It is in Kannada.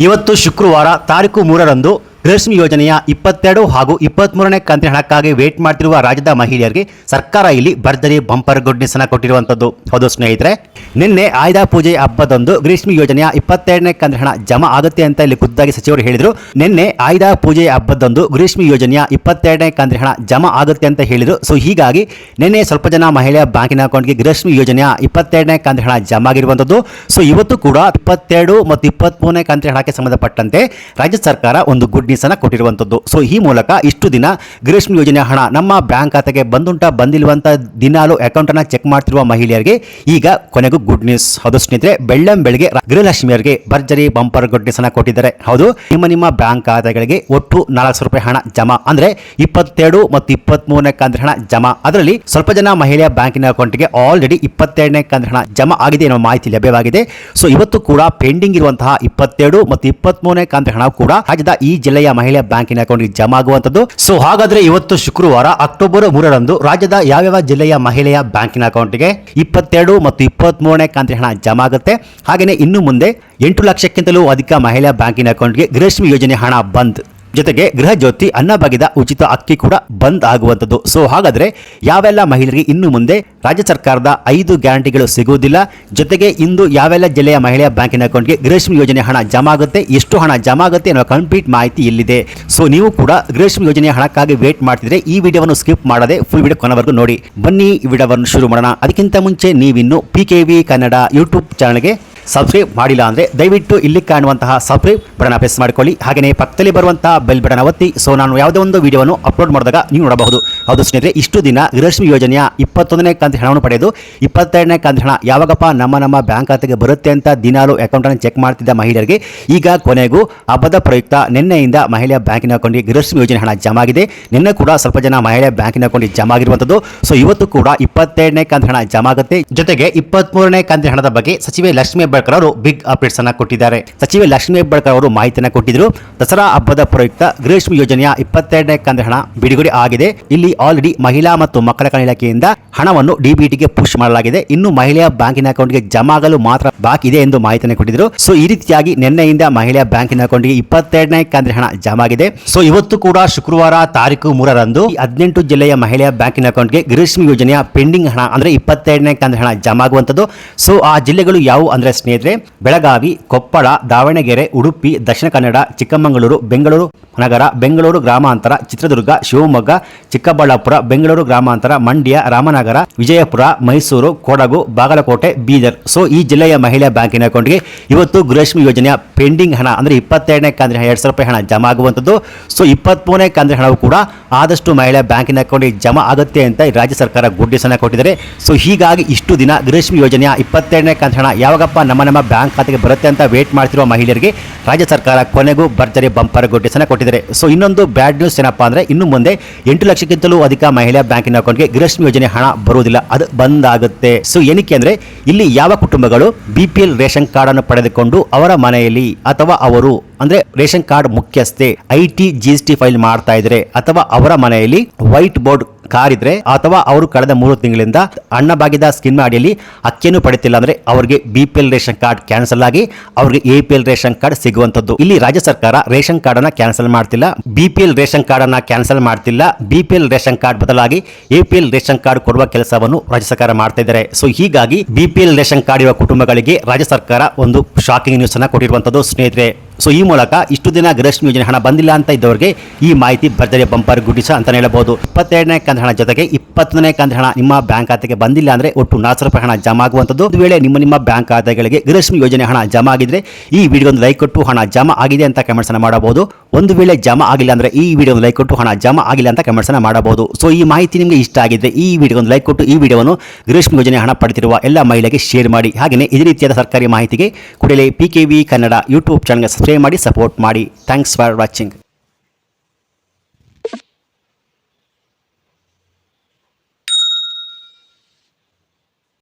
ಇವತ್ತು ಶುಕ್ರವಾರ ತಾರೀಕು ಮೂರರಂದು ಗೃಹಲಕ್ಷ್ಮಿ ಯೋಜನೆಯ ಇಪ್ಪತ್ತೆರಡು ಹಾಗೂ ಇಪ್ಪತ್ಮೂರನೇ ಕಂತಿನ ಹಣಕ್ಕಾಗಿ ವೇಟ್ ಮಾಡ್ತಿರುವ ರಾಜ್ಯದ ಮಹಿಳೆಯರಿಗೆ ಸರ್ಕಾರ ಇಲ್ಲಿ ಭರ್ಜರಿ ಬಂಪರ್ ಗುಡ್ ಅನ್ನ ಕೊಟ್ಟಿರುವಂತದ್ದು. ಹೌದು ಸ್ನೇಹಿತರೆ, ನಿನ್ನೆ ಆಯ್ದ ಪೂಜೆ ಹಬ್ಬದಂದು ಗ್ರೀಷ್ಮಿ ಯೋಜನೆಯ ಇಪ್ಪತ್ತೆರಡನೇ ಕಂತಿನ ಹಣ ಜಮಾ ಆಗುತ್ತೆ ಅಂತ ಇಲ್ಲಿ ಖುದ್ದಾಗಿ ಸಚಿವರು ಹೇಳಿದರು. ನಿನ್ನೆ ಆಯ್ದ ಪೂಜೆ ಹಬ್ಬದಂದು ಗ್ರೀಷ್ಮಿ ಯೋಜನೆಯ ಇಪ್ಪತ್ತೆರಡನೇ ಕಂತಿನ ಹಣ ಜಮಾ ಆಗುತ್ತೆ ಅಂತ ಹೇಳಿದರು. ಸೊ ಹೀಗಾಗಿ ನಿನ್ನೆ ಸ್ವಲ್ಪ ಜನ ಮಹಿಳೆಯ ಬ್ಯಾಂಕಿನ ಅಕೌಂಟ್ಗೆ ಗ್ರೀಷ್ಮಿ ಯೋಜನೆಯ ಇಪ್ಪತ್ತೆರಡನೇ ಕಂತಿನ ಹಣ ಜಮಾ ಆಗಿರುವಂತದ್ದು. ಸೊ ಇವತ್ತು ಕೂಡ ಇಪ್ಪತ್ತೆರಡು ಮತ್ತು ಇಪ್ಪತ್ಮೂರನೇ ಕಂತಿನ ಹಣಕ್ಕೆ ಸಂಬಂಧಪಟ್ಟಂತೆ ರಾಜ್ಯ ಸರ್ಕಾರ ಒಂದು ಗುಡ್ ನ್ಯೂಸ್ ಅನ್ನ ಕೊಟ್ಟಿರುವಂತದ್ದು ಸೊ ಈ ಮೂಲಕ ಇಷ್ಟು ದಿನ ಗೃಹಲಕ್ಷ್ಮಿ ಯೋಜನೆ ಹಣ ನಮ್ಮ ಬ್ಯಾಂಕ್ ಖಾತೆಗೆ ಬಂದುಂಟ, ಬಂದಿಲ್ವಂತ ದಿನಾಲು ಅಕೌಂಟ್ ಅನ್ನ ಚೆಕ್ ಮಾಡ್ತಿರುವ ಮಹಿಳೆಯರಿಗೆ ಈಗ ಕೊನೆಗೂ ಗುಡ್ ನ್ಯೂಸ್ ಹೌದು ಸ್ನೇಹಿತರೆ, ಬೆಳ್ಳಂ ಬೆಳಗ್ಗೆ ಗೃಹಲಕ್ಷ್ಮಿಯರಿಗೆ ಭರ್ಜರಿ ಬಂಪರ್ ಗುಡ್ ನ್ಯೂಸ್ ಅನ್ನ ಕೊಟ್ಟಿದ್ದಾರೆ. ಹೌದು, ನಿಮ್ಮ ನಿಮ್ಮ ಬ್ಯಾಂಕ್ ಖಾತೆಗಳಿಗೆ ಒಟ್ಟು ನಾಲ್ಕು ಸಾವಿರ ರೂಪಾಯಿ ಹಣ ಜಮಾ, ಅಂದ್ರೆ ಇಪ್ಪತ್ತೆರಡು ಮತ್ತು ಇಪ್ಪತ್ತ್ ಮೂರನೇ ಕಂದ್ರ ಹಣ ಜಮಾ. ಅದರಲ್ಲಿ ಸ್ವಲ್ಪ ಜನ ಮಹಿಳೆಯ ಬ್ಯಾಂಕಿನ ಅಕೌಂಟ್ಗೆ ಆಲ್ರೆಡಿ ಇಪ್ಪತ್ತೆರಡನೇ ಕಂದ್ರ ಹಣ ಜಮಾ ಆಗಿದೆ ಎನ್ನುವ ಮಾಹಿತಿ ಲಭ್ಯವಾಗಿದೆ. ಸೊ ಇವತ್ತು ಕೂಡ ಪೆಂಡಿಂಗ್ ಇರುವಂತಹ ಇಪ್ಪತ್ತೆರಡು ಮತ್ತು ಇಪ್ಪತ್ತ್ ಮೂರನೇ ಕಂದ್ರ ಹಣ ಕೂಡ ರಾಜ್ಯದ ಈ ಜಿಲ್ಲೆಯ ಮಹಿಳೆಯ ಬ್ಯಾಂಕಿನ ಅಕೌಂಟ್ಗೆ ಜಮಾ ಆಗುವಂತದ್ದು ಸೊ ಹಾಗಾದ್ರೆ ಇವತ್ತು ಶುಕ್ರವಾರ ಅಕ್ಟೋಬರ್ ಮೂರರಂದು ರಾಜ್ಯದ ಯಾವ್ಯಾವ ಜಿಲ್ಲೆಯ ಮಹಿಳೆಯ ಬ್ಯಾಂಕಿನ ಅಕೌಂಟ್ಗೆ ಇಪ್ಪತ್ತೆರಡು ಮತ್ತು ಇಪ್ಪತ್ತ್ ಮೂರನೇ ಕಂತಿನ ಹಣ ಜಮಾ ಆಗುತ್ತೆ. ಹಾಗೆಯೇ ಇನ್ನು ಮುಂದೆ ಎಂಟು ಲಕ್ಷಕ್ಕಿಂತಲೂ ಅಧಿಕ ಮಹಿಳೆಯ ಬ್ಯಾಂಕಿನ ಅಕೌಂಟ್ಗೆ ಗೃಹಲಕ್ಷ್ಮಿ ಯೋಜನೆ ಹಣ ಬಂದ್. ಜೊತೆಗೆ ಗೃಹ ಜ್ಯೋತಿ ಅನ್ನಭಾಗ್ಯದ ಉಚಿತ ಅಕ್ಕಿ ಕೂಡ ಬಂದ್ ಆಗುವಂಥದ್ದು. ಸೊ ಹಾಗಾದ್ರೆ ಯಾವೆಲ್ಲ ಮಹಿಳೆಯರಿಗೆ ಇನ್ನು ಮುಂದೆ ರಾಜ್ಯ ಸರ್ಕಾರದ ಐದು ಗ್ಯಾರಂಟಿಗಳು ಸಿಗುವುದಿಲ್ಲ. ಜೊತೆಗೆ ಇಂದು ಯಾವೆಲ್ಲ ಜಿಲ್ಲೆಯ ಮಹಿಳೆಯ ಬ್ಯಾಂಕಿನ ಅಕೌಂಟ್ಗೆ ಗೃಹಶ್ಮಿ ಯೋಜನೆ ಹಣ ಜಮಾ ಆಗುತ್ತೆ, ಎಷ್ಟು ಹಣ ಜಮಾ ಆಗುತ್ತೆ ಅನ್ನೋ ಕಂಪ್ಲೀಟ್ ಮಾಹಿತಿ ಇಲ್ಲಿದೆ. ಸೊ ನೀವು ಕೂಡ ಗೃಹಶ್ಮಿ ಯೋಜನೆಯ ಹಣಕ್ಕಾಗಿ ವೇಟ್ ಮಾಡ್ತಿದ್ರೆ ಈ ವಿಡಿಯೋವನ್ನು ಸ್ಕಿಪ್ ಮಾಡದೆ ಫುಲ್ ವಿಡಿಯೋ ಕೊನೆವರೆಗೂ ನೋಡಿ. ಬನ್ನಿ, ಈ ವಿಡಿಯೋವನ್ನು ಶುರು ಮಾಡೋಣ. ಅದಕ್ಕಿಂತ ಮುಂಚೆ ನೀವಿನ್ನು P K V Kannada YouTube ಚಾನಲ್ಗೆ ಸಬ್ಸ್ಕ್ರೈಬ್ ಮಾಡಿಲ್ಲ ಅಂದರೆ ದಯವಿಟ್ಟು ಇಲ್ಲಿ ಕಾಣುವಂತಹ ಸಬ್ಸ್ಕ್ರೈಬ್ ಬಟನ್ ಪ್ರೆಸ್ ಮಾಡಿಕೊಳ್ಳಿ. ಹಾಗೆಯೇ ಪಕ್ಕದಲ್ಲಿ ಬರುವಂತಹ ಬೆಲ್ ಬಟನ್ ಒತ್ತಿ ಸೊ ನಾನು ಯಾವುದೇ ಒಂದು ವಿಡಿಯೋವನ್ನು ಅಪ್ಲೋಡ್ ಮಾಡಿದಾಗ ನೀವು ನೋಡಬಹುದು. ಹೌದು ಸ್ನೇಹಿತರೆ, ಇಷ್ಟು ದಿನ ಗೃಹಲಕ್ಷ್ಮಿ ಯೋಜನೆಯ ಇಪ್ಪತ್ತೊಂದನೇ ಕಂತು ಹಣವನ್ನು ಪಡೆದು ಇಪ್ಪತ್ತೆರಡನೇ ಕಂತು ಹಣ ಯಾವಾಗಪ್ಪ ನಮ್ಮ ನಮ್ಮ ಬ್ಯಾಂಕ್ ಖಾತೆಗೆ ಬರುತ್ತೆ ಅಂತ ದಿನಾಲು ಅಕೌಂಟನ್ನು ಚೆಕ್ ಮಾಡ್ತಿದ್ದ ಮಹಿಳೆಯರಿಗೆ, ಈಗ ಕೊನೆಗೂ ಹಬ್ಬದ ಪ್ರಯುಕ್ತ ನಿನ್ನೆಯಿಂದ ಮಹಿಳೆಯ ಬ್ಯಾಂಕಿನ ಅಕೌಂಟ್ಗೆ ಗೃಹಲಕ್ಷ್ಮಿ ಯೋಜನೆ ಹಣ ಜಮಾ ಆಗಿದೆ. ನಿನ್ನೆ ಕೂಡ ಸ್ವಲ್ಪ ಜನ ಮಹಿಳೆಯ ಬ್ಯಾಂಕಿನ ಅಕೌಂಟ್ಗೆ ಜಮಾ ಆಗಿರುವಂಥದ್ದು. ಸೊ ಇವತ್ತು ಕೂಡ ಇಪ್ಪತ್ತೆರಡನೇ ಕಂತು ಹಣ ಜಮಾ ಆಗುತ್ತೆ. ಜೊತೆಗೆ ಇಪ್ಪತ್ಮೂರನೇ ಕಂತ ಹಣದ ಬಗ್ಗೆ ಸಚಿವೆ ಲಕ್ಷ್ಮೀ ಹೆಬ್ಬಾಳ್ಕರ್ ಅವರು ಬಿಗ್ ಅಪ್ಡೇಟ್ಸ್ ಅನ್ನು ಕೊಟ್ಟಿದ್ದಾರೆ. ಸಚಿವೆ ಲಕ್ಷ್ಮೀ ಹೆಬ್ಬಾಳ್ಕರ್ ಅವರು ಮಾಹಿತಿಯನ್ನು ಕೊಟ್ಟಿದ್ರು. ದಸರಾ ಹಬ್ಬದ ಪ್ರಯುಕ್ತ ಗೃಹಲಕ್ಷ್ಮಿ ಯೋಜನೆಯ ಇಪ್ಪತ್ತೆರಡನೇ ಕಂತಿನ ಹಣ ಬಿಡುಗಡೆ ಆಗಿದೆ. ಇಲ್ಲಿ ಆಲ್ರೆಡಿ ಮಹಿಳಾ ಮತ್ತು ಮಕ್ಕಳ ಕಲ್ಯಾಣ ಇಲಾಖೆಯಿಂದ ಹಣವನ್ನು ಡಿಬಿಟಿಗೆ ಪುಷ್ ಮಾಡಲಾಗಿದೆ. ಇನ್ನು ಮಹಿಳೆಯ ಬ್ಯಾಂಕಿನ ಅಕೌಂಟ್ಗೆ ಗೆ ಜಮಾಗಲು ಮಾತ್ರ ಬಾಕಿ ಇದೆ ಎಂದು ಮಾಹಿತಿಯನ್ನು ಕೊಟ್ಟಿದ್ರು. ಸೊ ಈ ರೀತಿಯಾಗಿ ನಿನ್ನೆಯಿಂದ ಮಹಿಳೆಯ ಬ್ಯಾಂಕಿನ ಅಕೌಂಟ್ಗೆ ಇಪ್ಪತ್ತೆರಡನೇ ಕಂದ್ರೆ ಹಣ ಜಮಾ ಆಗಿದೆ. ಸೊ ಇವತ್ತು ಕೂಡ ಶುಕ್ರವಾರ ತಾರೀಕು ಮೂರರಂದು ಹದಿನೆಂಟು ಜಿಲ್ಲೆಯ ಮಹಿಳೆಯ ಬ್ಯಾಂಕಿನ ಅಕೌಂಟ್ಗೆ ಗ್ರೀಷ್ಮ ಯೋಜನೆಯ ಪೆಂಡಿಂಗ್ ಹಣ ಅಂದ್ರೆ ಇಪ್ಪತ್ತೆರಡನೇ ಕಂದ್ರೆ ಹಣ ಜಮಾ ಆಗುವಂಥದ್ದು. ಸೊ ಆ ಜಿಲ್ಲೆಗಳು ಯಾವುವು ಅಂದ್ರೆ ಸ್ನೇಹಿತರೆ, ಬೆಳಗಾವಿ, ಕೊಪ್ಪಳ, ದಾವಣಗೆರೆ, ಉಡುಪಿ, ದಕ್ಷಿಣ ಕನ್ನಡ, ಚಿಕ್ಕಮಗಳೂರು, ಬೆಂಗಳೂರು, ನಗರ, ಬೆಂಗಳೂರು, ಗ್ರಾಮಾಂತರ, ಚಿತ್ರದುರ್ಗ, ಶಿವಮೊಗ್ಗ, ಚಿಕ್ಕಬಳ್ಳಾಪುರ ಬೆಂಗಳೂರು ಗ್ರಾಮಾಂತರ, ಮಂಡ್ಯ, ರಾಮನಗರ, ವಿಜಯಪುರ, ಮೈಸೂರು, ಕೊಡಗು, ಬಾಗಲಕೋಟೆ, ಬೀದರ್. ಸೊ ಈ ಜಿಲ್ಲೆಯ ಮಹಿಳಾ ಬ್ಯಾಂಕಿನ ಅಕೌಂಟ್ಗೆ ಇವತ್ತು ಗೃಹಲಕ್ಷ್ಮಿ ಯೋಜನೆಯ ಪೆಂಡಿಂಗ್ ಹಣ, ಅಂದ್ರೆ ಇಪ್ಪತ್ತೆರಡನೇ ಕಂದ್ರೆ ಎರಡು ಸಾವಿರ ರೂಪಾಯಿ ಹಣ ಜಮಾ ಆಗುವಂಥದ್ದು. ಸೊ ಇಪ್ಪತ್ತ್ಮೂರನೇ ಕಂದ್ರೆ ಹಣವು ಕೂಡ ಆದಷ್ಟು ಮಹಿಳಾ ಬ್ಯಾಂಕಿನ ಅಕೌಂಟ್ಗೆ ಜಮಾ ಆಗುತ್ತೆ ಅಂತ ರಾಜ್ಯ ಸರ್ಕಾರ ಗುಡ್ಡಿಸನ ಕೊಟ್ಟಿದ್ದಾರೆ ಸೊ ಹೀಗಾಗಿ ಇಷ್ಟು ದಿನ ಗೃಹಲಕ್ಷ್ಮಿ ಯೋಜನೆಯ ಇಪ್ಪತ್ತೆರಡನೇ ಕಂತಿನ ಹಣ ಯಾವಾಗಪ್ಪ ನಮ್ಮ ನಮ್ಮ ಬ್ಯಾಂಕ್ ಖಾತೆಗೆ ಬರುತ್ತೆ ಅಂತ ವೇಟ್ ಮಾಡ್ತಿರುವ ಮಹಿಳೆಯರಿಗೆ ರಾಜ್ಯ ಸರ್ಕಾರ ಕೊನೆಗೂ ಭರ್ಜರಿ ಬಂಪರ್ ಗುಡ್ಡಿಸನ ಕೊಟ್ಟಿದ್ದಾರೆ ಸೊ ಇನ್ನೊಂದು ಬ್ಯಾಡ್ ನ್ಯೂಸ್ ಏನಪ್ಪಾ ಅಂದ್ರೆ, ಇನ್ನು ಮುಂದೆ ಎಂಟು ಲಕ್ಷಕ್ಕಿಂತಲೂ ಅಧಿಕ ಮಹಿಳಾ ಬ್ಯಾಂಕಿನ ಅಕೌಂಟ್ಗೆ ಗೃಹಲಕ್ಷ್ಮಿ ಯೋಜನೆ ಹಣ ಬರುವುದಿಲ್ಲ. ಅದು ಬಂದ್ ಆಗುತ್ತೆ ಸೊ ಏನಕ್ಕೆ ಅಂದ್ರೆ, ಇಲ್ಲಿ ಯಾವ ಕುಟುಂಬಗಳು B P L ration card ಅನ್ನು ಪಡೆದುಕೊಂಡು ಅವರ ಮನೆಯಲ್ಲಿ ಅಥವಾ ಅವರು, ಅಂದ್ರೆ ರೇಷನ್ ಕಾರ್ಡ್ ಮುಖ್ಯಸ್ಥೆ, ಐ ಟಿ ಟಿ ಫೈಲ್ ಮಾಡ್ತಾ ಇದ್ರೆ ಅಥವಾ ಅವರ ಮನೆಯಲ್ಲಿ ವೈಟ್ ಬೋರ್ಡ್ ಕಾರ್ ಇದ್ರೆ ಅಥವಾ ಅವರು ಕಳೆದ ಮೂರು ತಿಂಗಳಿಂದ ಅಣ್ಣ ಬಾಗಿದ ಸ್ಕಿನ್ ಅಡಿಯಲ್ಲಿ ಅಕ್ಕಿಯನ್ನು ಪಡೆಯುತ್ತಿಲ್ಲ ಅಂದ್ರೆ ಅವರಿಗೆ B P L ration card cancel ಆಗಿ ಅವರಿಗೆ A P L ration card ಸಿಗುವಂತದ್ದು. ಇಲ್ಲಿ ರಾಜ್ಯ ಸರ್ಕಾರ ರೇಷನ್ ಕಾರ್ಡ್ ಅನ್ನ ಕ್ಯಾನ್ಸಲ್ ಮಾಡ್ತಿಲ್ಲ. B P L ration card ಅನ್ನ ಕ್ಯಾನ್ಸಲ್ ಮಾಡ್ತಿಲ್ಲ. ಬಿಪಿಎಲ್ ರೇಷನ್ ಕಾರ್ಡ್ ಬದಲಾಗಿ A P L ration card ಕೊಡುವ ಕೆಲಸವನ್ನು ರಾಜ್ಯ ಸರ್ಕಾರ ಮಾಡ್ತಾ ಇದ್ದಾರೆ. ಸೊ ಹೀಗಾಗಿ ಬಿಪಿಎಲ್ ರೇಷನ್ ಕಾರ್ಡ್ ಇರುವ ಕುಟುಂಬಗಳಿಗೆ ರಾಜ್ಯ ಸರ್ಕಾರ ಒಂದು ಶಾಕಿಂಗ್ ನ್ಯೂಸ್ ಅನ್ನ ಕೊಟ್ಟಿರುವಂತದ್ದು. ಸ್ನೇಹಿತರೆ ಸೊ ಈ ಮೂಲಕ ಇಷ್ಟು ದಿನ ಗೃಹಲಕ್ಷ್ಮಿ ಯೋಜನೆ ಹಣ ಬಂದಿಲ್ಲ ಅಂತ ಇದ್ದವರಿಗೆ ಈ ಮಾಹಿತಿ ಭರ್ಜರಿ ಬಂಪರ್ ಗುಡಿಸ ಅಂತ ಹೇಳಬಹುದು. ಇಪ್ಪತ್ತೆರಡನೇ ಕಂದ ಹಣ ಜೊತೆಗೆ ಇಪ್ಪತ್ತನೇ ಕಂದ ಹಣ ನಿಮ್ಮ ಬ್ಯಾಂಕ್ ಖಾತೆಗೆ ಬಂದಿಲ್ಲ ಅಂದ್ರೆ ಒಟ್ಟು ನಾಲ್ಕು ರೂಪಾಯಿ ಹಣ ಜಮಾ ಆಗುವಂಥದ್ದು. ಒಂದು ವೇಳೆ ನಿಮ್ಮ ನಿಮ್ಮ ಬ್ಯಾಂಕ್ ಖಾತೆಗಳಿಗೆ ಗೃಹಲಕ್ಷ್ಮಿ ಯೋಜನೆ ಹಣ ಜಮಾ ಆಗಿದ್ರೆ ಈ ವಿಡಿಯೋ ಒಂದು ಲೈಕ್ ಕೊಟ್ಟು ಹಣ ಜಮಾ ಆಗಿದೆ ಅಂತ ಕಮೆಂಟ್ಸ್ ಅನ್ನು ಮಾಡಬಹುದು. ಒಂದು ವೇಳೆ ಜಮಾ ಆಗಿಲ್ಲ ಅಂದ್ರೆ ಈ ವಿಡಿಯೋ ಒಂದು ಲೈಕ್ ಕೊಟ್ಟು ಹಣ ಜಮಾ ಆಗಿಲ್ಲ ಅಂತ ಕಮೆಂಟ್ಸ್ ಅನ್ನು ಮಾಡಬಹುದು. ಸೊ ಈ ಮಾಹಿತಿ ನಿಮಗೆ ಇಷ್ಟ ಆಗಿದೆ ಈ ವಿಡಿಯೋ ಒಂದು ಲೈಕ್ ಕೊಟ್ಟು ಈ ವಿಡಿಯೋವನ್ನು ಗೃಹಲಕ್ಷ್ಮಿ ಯೋಜನೆ ಹಣ ಪಡೆದಿರುವ ಎಲ್ಲ ಮಹಿಳೆಗೆ ಶೇರ್ ಮಾಡಿ. ಹಾಗೆಯೇ ಇದೇ ರೀತಿಯಾದ ಸರ್ಕಾರಿ ಮಾಹಿತಿಗೆ ಕೂಡಲೇ P K V Kannada YouTube ಚಾನಲ್ಗೆ ಸಬ್ಸ್ಕ್ರೈಬ್ ಮಾಡಿ ಸಪೋರ್ಟ್ ಮಾಡಿ. Thanks for watching